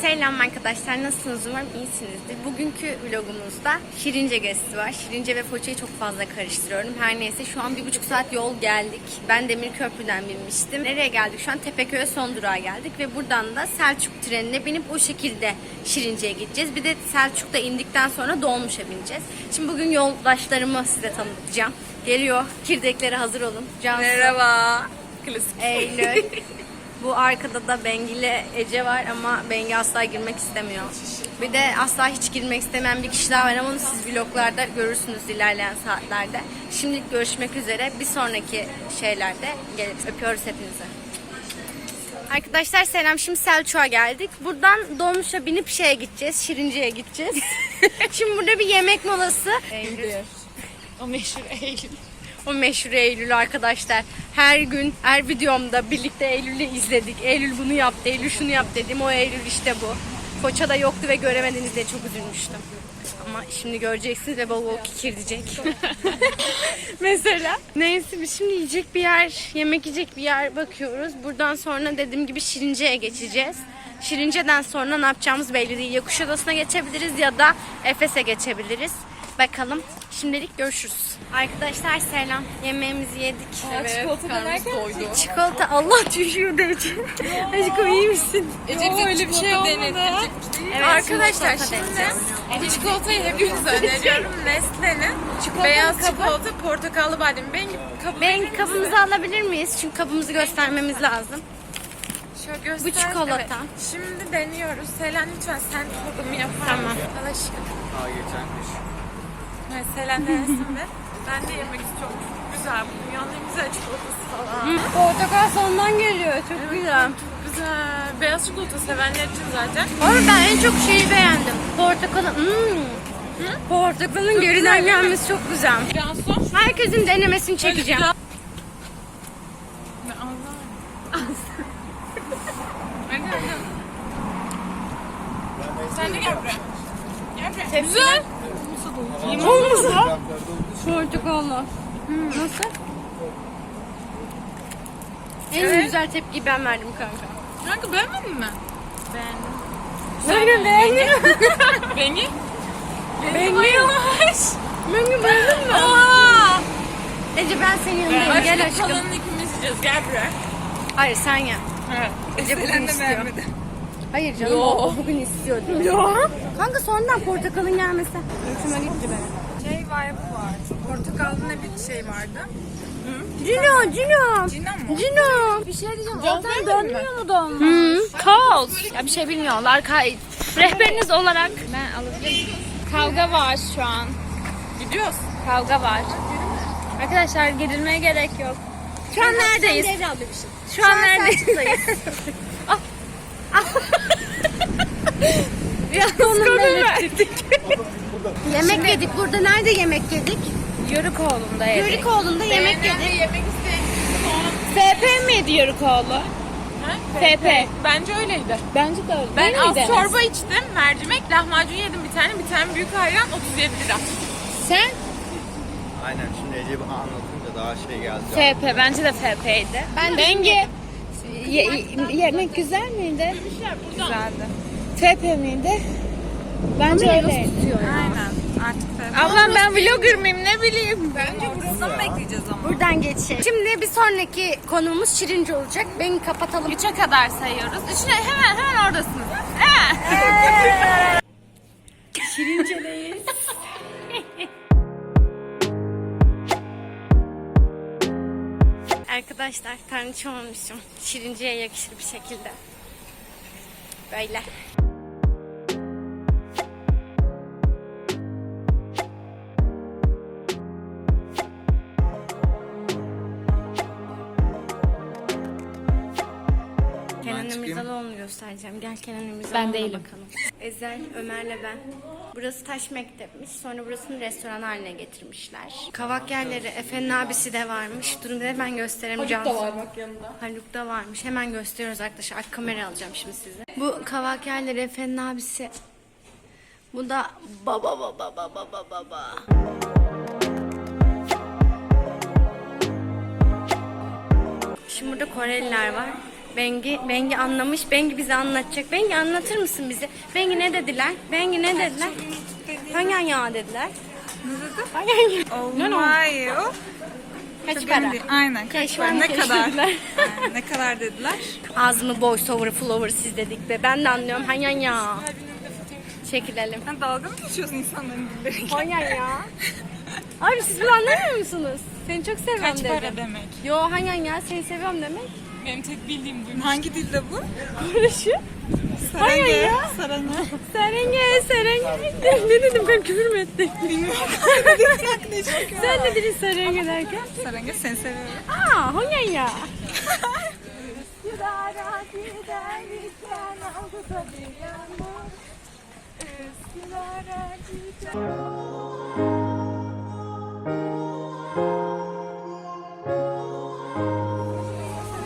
Selam arkadaşlar nasılsınız umarım iyisinizdir. Bugünkü vlogumuzda Şirince gezisi var. Şirince ve Foça'yı çok fazla karıştırıyorum. Her neyse şu an bir buçuk saat yol geldik. Ben Demir Köprü'den binmiştim. Nereye geldik? Şu an Tepeköy'e son durağa geldik ve buradan da Selçuk trenine binip o şekilde Şirince'ye gideceğiz. Bir de Selçuk'ta indikten sonra dolmuşa bineceğiz. Şimdi bugün yoldaşlarımı size tanıtacağım. Geliyor. Kirdekleri hazır olun. Cansu. Merhaba. Klasik. Eylül. Bu arkada da Bengi ile Ece var ama Bengi asla girmek istemiyor. Bir de asla hiç girmek istemeyen bir kişi daha var ama onu siz vloglarda görürsünüz ilerleyen saatlerde. Şimdilik görüşmek üzere. Bir sonraki şeylerde gelip öpüyoruz hepinizi. Arkadaşlar selam. Şimdi Selçuk'a geldik. Buradan dolmuşa binip şeye gideceğiz. Şirince'ye gideceğiz. Şimdi burada bir yemek molası. Eylül. O meşhur Eylül. O meşhur Eylül arkadaşlar. Her gün, her videomda birlikte Eylül'ü izledik. Eylül bunu yaptı, Eylül şunu yaptı dedim. O Eylül işte bu. Foça'da yoktu ve göremediniz diye çok üzülmüştüm. Ama şimdi göreceksiniz ve bol bol kikir diyecek. Mesela. Neyse biz şimdi yiyecek bir yer, yemek yiyecek bir yer bakıyoruz. Buradan sonra dediğim gibi Şirince'ye geçeceğiz. Şirince'den sonra ne yapacağımız belli değil. Ya Kuşadası'na geçebiliriz ya da Efes'e geçebiliriz. Bakalım. Şimdilik görüşürüz. Arkadaşlar selam. Yemeğimizi yedik. Evet, çikolata denerken doydu. Çikolata Allah düşüyordu Ece. Aşkım iyi misin? Ece bize öyle bir şey olmadı. Evet, Arkadaşlar şimdi bu çikolatayı hepinize öneriyorum. Nestle'nin beyaz çikolata portakallı badem. Ben kabı Ben kabımızı alabilir miyiz? Çünkü kabımızı göstermemiz lazım. Şöyle göster. Bu çikolata. Evet. Şimdi deniyoruz. Selen lütfen sen tadım yapar Tamam. mısın? Al aşkım. Aa geçenmiş. Evet, Selen denesin de. Ben de yemek istiyorum. Çok güzel. Bu dünyanın en güzel çikolatası falan. Portakal sondan geliyor. Çok güzel. Çok güzel. Beyaz çikolata sevenler için zaten. Ama ben en çok şeyi beğendim. Portakalı. Hmm. Portakalın geriden gelmesi çok güzel. Cansu. Herkesin denemesini çekeceğim. Hadi. Sen de gel buraya. Gel buraya. Güzel. Olmasa. Portakallı. Nasıl? En Evet. güzel tepkiyi ben verdim kanka. Kanka beğenmedin mi? Beğendim. Sen beğendin mi? Bengi? Bengi. Bayılmış. Bengi beğendin mi? Aa! Ece ben senin yanındayım. Gel aşkım. Kalanını ikimiz yiyeceğiz. Gel buraya. Hayır sen ya. Evet. Ece bugün istiyor. Hayır canım Yo. bugün istiyor diyor. Yo. Kanka sonradan portakalın gelmesi. Hoşuma gitti benim. Şey vibe var. Portakallı ne bir şey vardı? Cino, Cino. Cino mu? Cino. Bir şey diyeceğim. Mi? dönmüyor mu dolma? Hı. Kaos. Ya bir şey bilmiyorlar. Ka- Rehberiniz olarak ben alabilir miyim? Kavga var şu an. Gidiyoruz. Kavga var. Arkadaşlar gerilmeye gerek yok. Şu an neredeyiz? Şu an neredeyiz? Yemek yedik. Burada nerede yemek yedik? Yörükoğlu'nda yedik. Yörükoğlu'nda yemek yedik. yemek FP miydi Yörükoğlu? FP. Bence öyleydi. Bence de öyle. Ben az çorba içtim. Mercimek, lahmacun yedim bir tane. Bir tane büyük ayran 37 lira. Sen? Aynen şimdi Ece anlatınca daha şey geldi. FP. Bence de FP'ydi. Ben de Bengi. Ye- yemek güzel miydi? Güzeldi. FP miydi? Bence öyleydi. Aynen. Artık sen. Ablam ben vlogger mıyım ne bileyim. Bence burasını mı bekleyeceğiz ama? Buradan geçelim. Şimdi bir sonraki konumuz Şirince olacak. Beni kapatalım. Üçe kadar sayıyoruz. Üçüne hemen hemen oradasınız. Hemen. Şirince'deyiz. Arkadaşlar tanışamamışım. Şirince'ye yakışır bir şekilde. Böyle. Çıkayım. İmirzalıoğlu'nu göstereceğim. Gel Kenan İmirzalıoğlu'na Ben değilim. bakalım. Ezel, Ömer'le ben. Burası taş mektepmiş. Sonra burasını restoran haline getirmişler. Kavak yerleri, Efe'nin abisi de varmış. Durun hemen göstereyim. Haluk da var bak yanında. Haluk da varmış. Hemen gösteriyoruz arkadaşlar. Arka kamera alacağım şimdi size. Bu kavak yerleri, Efe'nin abisi. Bu da baba baba baba baba baba. Şimdi burada Koreliler var. Bengi, Bengi anlamış. Bengi bize anlatacak. Bengi anlatır mısın bize? Bengi ne dediler? Bengi ne dediler? Hangi ya dediler? Hangi ya? Olmayo. Kaç para? Aynen. Kaç para? Ne kadar? ne kadar dediler? Ağzımı voice over flower siz dedik be. Ben de anlıyorum. Hangi ya? Çekilelim. Sen dalga mı geçiyorsun insanların dilleriyle? Hangi ya? Abi siz bunu anlamıyor musunuz? Seni çok seviyorum Kaç dedim. para demek? Yo hangi ya? Seni seviyorum demek. Benim tek bildiğim bu. Hangi dilde bu? Barışı. Hayır Sarenge. ya. Sarenge. Serenge, serenge. Ne dedim ben küfür mü ettim? Bilmiyorum. Sen ne dedin serenge derken? Sarenge seni seviyorum. Aa, hangi ya?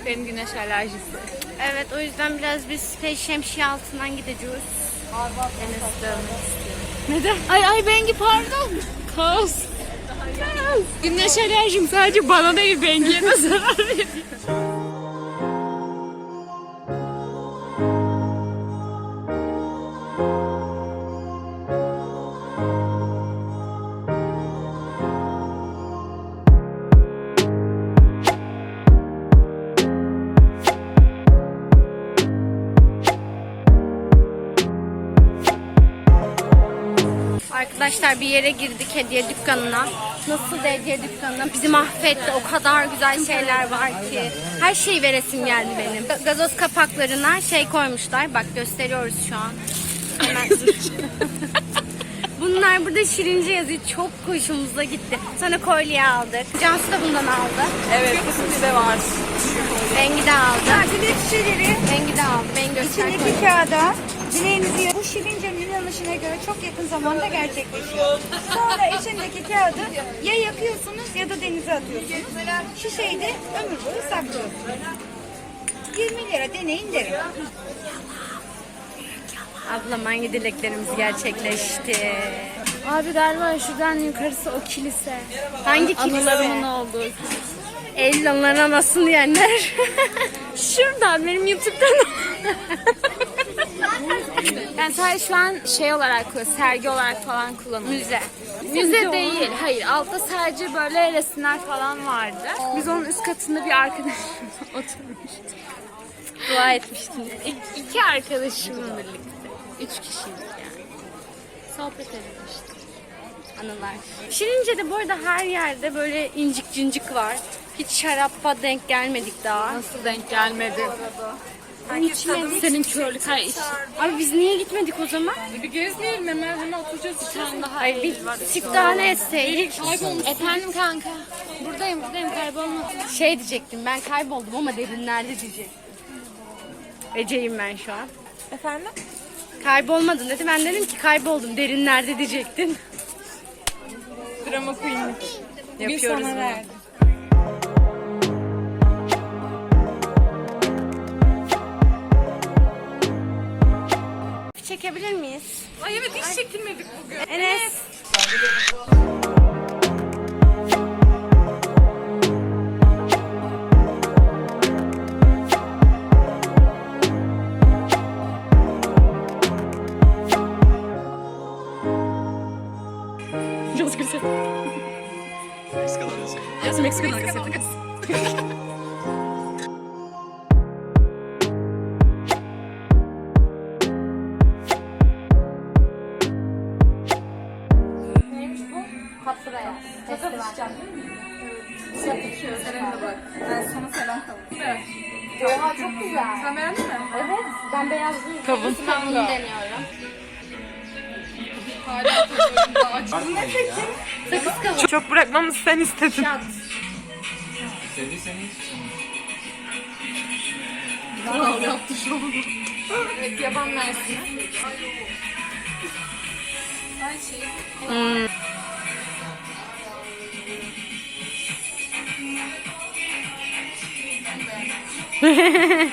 Benim güneş alerjisi. Evet o yüzden biraz biz şey şemsiye altından gideceğiz. Enes'i dövmek istiyorum. Neden? Ay ay Bengi pardon. Kaos. Kaos. Güneş alerjim sadece bana değil Bengi'ye de zarar veriyor. Arkadaşlar bir yere girdik hediye dükkanına. Nasıl hediye dükkanına? Bizi mahvetti. O kadar güzel şeyler var ki. Her şeyi veresim geldi benim. Ga- Gazoz kapaklarına şey koymuşlar. Bak gösteriyoruz şu an. Hemen. Bunlar burada şirince yazıyor. Çok hoşumuza gitti. Sonra kolye aldık. Cansu da bundan aldı. Evet, bizde var. Bengi de aldı. Dilek şişeleri Bengi de aldı. Ben göster. içindeki kağıda dileğinizi bu şirincenin inanışına göre çok yakın zamanda gerçekleşiyor. Sonra içindeki kağıdı ya yakıyorsunuz ya da denize atıyorsunuz. Şişeyi de ömür boyu saklıyorsunuz. 20 lira deneyin derim. Ablam hangi dileklerimiz gerçekleşti? Abi galiba şuradan yukarısı o kilise. Hangi Anılarımın kilise? olduğu kilise. Ellanların anasını diyenler. Şuradan benim YouTube'dan. yani sadece şu an şey olarak sergi olarak falan kullanılıyor. Müze. Müze değil. Hayır. Altta sadece böyle resimler falan vardı. Biz onun üst katında bir arkadaşımla oturmuştuk. Dua etmiştiniz. İ- İki arkadaşımla birlikte. Üç kişiydik yani. Sohbet etmiştik. Anılar. Şirince'de bu arada her yerde böyle incik cincik var. Hiç şarappa denk gelmedik daha. Nasıl denk gelmedi? Mi? Senin körlük her iş. Abi biz niye gitmedik o zaman? Bir gezmeyelim hemen hemen oturacağız. Bir tane daha Ay bir siftahane etseydik. Efendim kanka. Buradayım buradayım kaybolma. Şey diyecektim ben kayboldum ama derinlerde diyecektim. Ece'yim ben şu an. Efendim? Kaybolmadın dedi. Ben dedim ki kayboldum derinlerde diyecektin. Drama queenlik. Bir Yapıyoruz sana verdim. Çekebilir miyiz? Ay evet hiç çekilmedik bugün. Enes. Biraz Meksikalı Mexican. Burası Çok bırakmamızı sen istedin. Şat. Evet yaban mersini.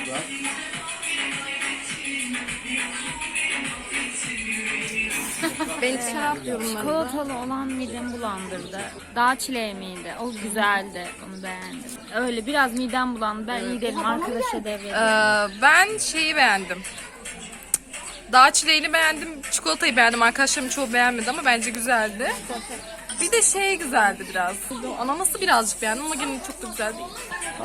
Ben şarap yorumlarım. Çikolatalı olan midemi bulandırdı. Dağ çileği miydi? O güzeldi. Onu beğendim. Öyle biraz midem bulandı. Ben iyi değilim. Arkadaşa devredeyim. Ee, ben şeyi beğendim. Dağ çileğini beğendim, çikolatayı beğendim. Arkadaşlarım çoğu beğenmedi ama bence güzeldi. Bir de şey güzeldi biraz. Ananası birazcık beğendim ama yine çok da güzel değil.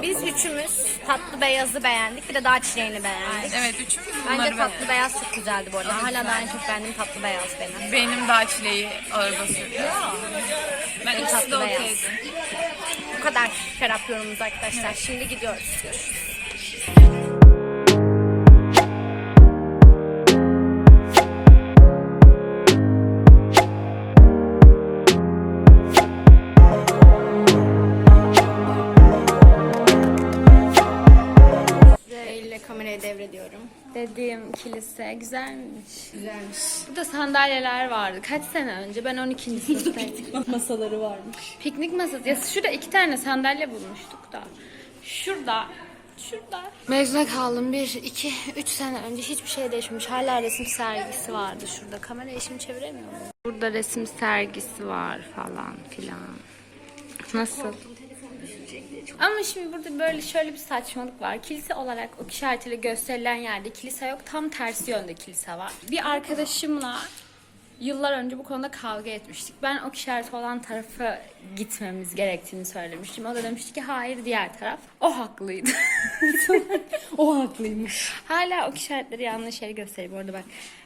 Biz üçümüz tatlı beyazı beğendik. Bir de daha çileğini beğendik. Evet üçümüz Bence bunları tatlı beyaz çok güzeldi bu arada. Hala daha en çok beğendiğim tatlı beyaz benim. Benim dağ çileği ağır basıyor. Ben ikisi de Tatlı beyaz. okeydim. Bu kadar şarap yorumumuz arkadaşlar. Şimdi gidiyoruz. Görüşürüz. Dediğim kilise güzelmiş. Güzelmiş. Burada sandalyeler vardı. Kaç sene önce? Ben 12. sınıftaydım. Masaları varmış. Piknik masası. Ya şurada iki tane sandalye bulmuştuk da. Şurada. Şurada. Mezuna kaldım. Bir, iki, üç sene önce hiçbir şey değişmemiş. Hala resim sergisi vardı şurada. Kamerayı şimdi çeviremiyor muyum? Burada resim sergisi var falan filan. Nasıl? Ama şimdi burada böyle şöyle bir saçmalık var. Kilise olarak ok işaretiyle gösterilen yerde kilise yok. Tam tersi yönde kilise var. Bir arkadaşımla Yıllar önce bu konuda kavga etmiştik. Ben ok işareti olan tarafa gitmemiz gerektiğini söylemiştim. O da demişti ki hayır diğer taraf. O haklıydı. O haklıymış. Hala ok işaretleri yanlış yeri gösteriyor. Bu arada bak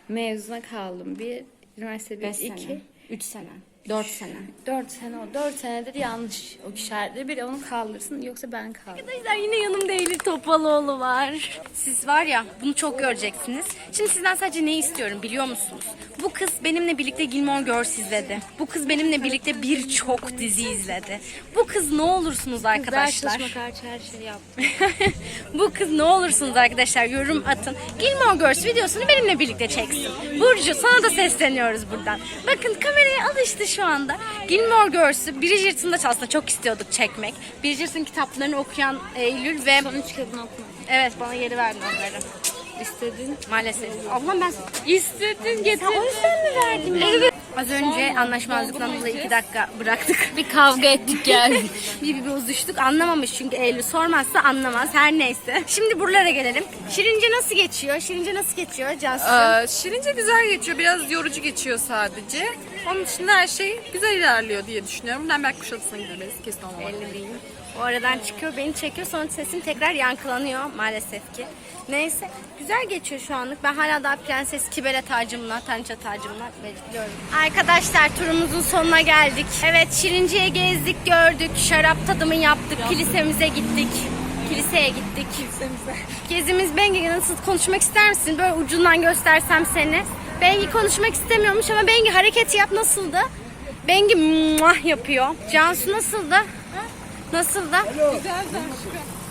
mezuna kaldım. Bir, üniversite bir, 5 iki. sene. 3 sene. 4 sene. Dört sene o. Dört senedir yanlış ok işaretleri. Biri onu kaldırsın yoksa ben kaldım. Arkadaşlar yine yanımda Eylül Topaloğlu var. Siz var ya bunu çok göreceksiniz. Şimdi sizden sadece ne istiyorum biliyor musunuz? Bu kız benimle birlikte Gilmore Girls izledi. Bu kız benimle birlikte birçok dizi izledi. Bu kız ne olursunuz arkadaşlar. çalışmak hariç her şeyi yaptım. Bu kız ne olursunuz arkadaşlar yorum atın. Gilmore Girls videosunu benimle birlikte çeksin. Burcu sana da sesleniyoruz buradan. Bakın kameraya alıştı şu anda. Gilmore Girls'ü Bridgerton'da aslında çok istiyorduk çekmek. Bridgerton kitaplarını okuyan Eylül ve Son üç kitabını okumadım. evet bana geri verdin onları. İstedin. Maalesef. Ablam ben İstedin getir. o yüzden mi verdin? Evet. Az önce anlaşmazlıktan dolayı iki dakika bıraktık. Bir kavga ettik geldik. bir bir bozuştuk. Anlamamış çünkü Eylül sormazsa anlamaz. Her neyse. Şimdi buralara gelelim. Şirince nasıl geçiyor? Şirince nasıl geçiyor Cansu? Ee, Şirince güzel geçiyor. Biraz yorucu geçiyor sadece. Onun dışında her şey güzel ilerliyor diye düşünüyorum. Ben belki Kuşadası'na gideriz. Kesin olmamak. Belli değil. O aradan çıkıyor, beni çekiyor. Sonra sesim tekrar yankılanıyor maalesef ki. Neyse, güzel geçiyor şu anlık. Ben hala daha Prenses Kibele tacımla, tança tacımla bekliyorum. Arkadaşlar turumuzun sonuna geldik. Evet, Şirince'ye gezdik, gördük. Şarap tadımı yaptık. Kilisemize gittik. Kiliseye gittik. Kilisemize. Gezimiz Bengi nasıl konuşmak ister misin? Böyle ucundan göstersem seni. Bengi konuşmak istemiyormuş ama Bengi hareket yap nasıldı? Bengi muah yapıyor. Cansu nasıldı? Nasıldı?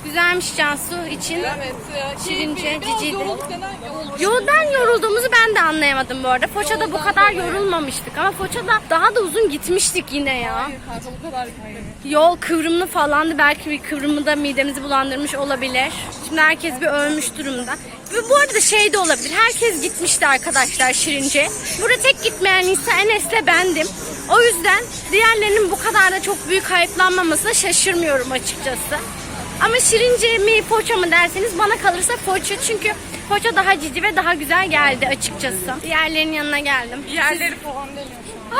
Güzelmiş Cansu için. Evet. Şirince, ciciydi. Yoldan yorulduğumuzu ben de anlayamadım bu arada. Foça'da bu kadar yorulmamıştık ama Foça'da daha da uzun gitmiştik yine ya. bu kadar Yol kıvrımlı falandı. Belki bir kıvrımı da midemizi bulandırmış olabilir. Şimdi herkes bir ölmüş durumda. Ve bu arada şey de olabilir. Herkes gitmişti arkadaşlar Şirince. Burada tek gitmeyen insan Enes'le bendim. O yüzden diğerlerinin bu kadar da çok büyük hype'lanmamasına şaşırmıyorum açıkçası. Ama Şirince mi Foça mı derseniz bana kalırsa Foça. Çünkü Foça daha cici ve daha güzel geldi açıkçası. Diğerlerinin yanına geldim. Yerleri falan demiyor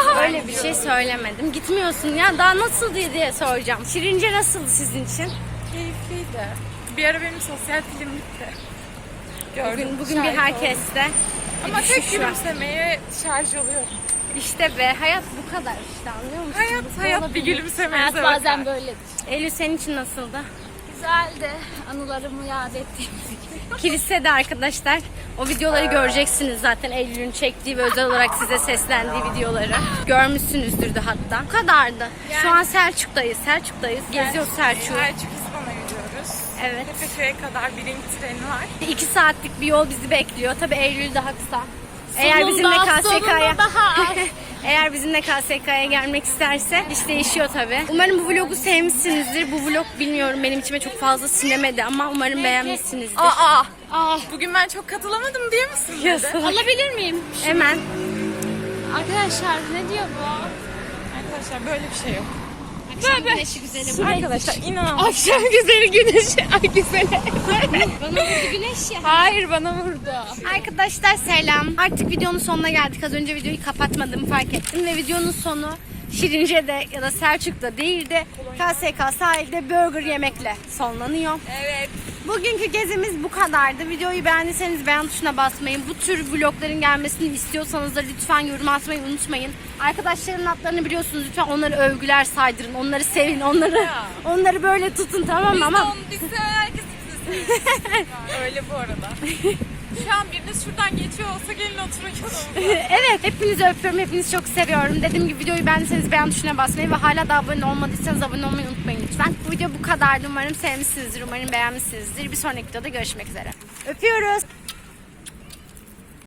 şu an. Öyle bir şey söylemedim. Gitmiyorsun ya daha nasıl diye, diye soracağım. Şirince nasıldı sizin için? Keyifliydi. Bir ara benim sosyal film bitti. Gördüm. Bugün, bugün bir herkeste. Ama tek gülümsemeye şarj oluyor. İşte be hayat bu kadar işte anlıyor musun? Hayat hayat bir gülümsemeye Hayat bazen böyledir. Eylül senin için nasıldı? Güzeldi. Anılarımı yad ettiğim Kilisede arkadaşlar o videoları göreceksiniz zaten Eylül'ün çektiği ve özel olarak size seslendiği videoları. Görmüşsünüzdür de hatta. Bu kadardı. Şu an Selçuk'tayız. Selçuk'tayız. Geziyoruz Selçuk'u. Selçuk. Evet. Tepeköy'e kadar bir ring treni var. İki saatlik bir yol bizi bekliyor. Tabi Eylül daha kısa. Eğer bizimle KSK'ya. Eğer bizimle KSK'ya gelmek isterse iş değişiyor tabi. Umarım bu vlogu sevmişsinizdir. Bu vlog bilmiyorum benim içime çok fazla sinemedi ama umarım beğenmişsinizdir. Aa! Ah, Bugün ben çok katılamadım diye misin? dedi? alabilir miyim? Hemen Arkadaşlar ne diyor bu? Arkadaşlar böyle bir şey yok. Akşam güneşi güzeli. Arkadaşlar inan. Akşam güzeli güneşi. Ay güzeli. Bana vurdu güneş ya. Hayır bana vurdu. Arkadaşlar selam. Artık videonun sonuna geldik. Az önce videoyu kapatmadığımı fark ettim ve videonun sonu Şirince'de ya da Selçuk'ta değil de KSK sahilde burger yemekle sonlanıyor. Evet. Bugünkü gezimiz bu kadardı. Videoyu beğendiyseniz beğen tuşuna basmayı, bu tür vlogların gelmesini istiyorsanız da lütfen yorum atmayı unutmayın. Arkadaşlarımın adlarını biliyorsunuz lütfen onları övgüler saydırın, onları sevin, onları onları böyle tutun tamam mı? Ama Biz herkes Öyle bu arada. Şu an biriniz şuradan geçiyor olsa gelin oturun yanımıza. evet hepinizi öpüyorum, hepinizi çok seviyorum. Dediğim gibi videoyu beğendiyseniz beğen tuşuna basmayı ve hala da abone olmadıysanız abone olmayı unutmayın lütfen. Bu video bu kadardı. Umarım sevmişsinizdir, umarım beğenmişsinizdir. Bir sonraki videoda görüşmek üzere. Öpüyoruz.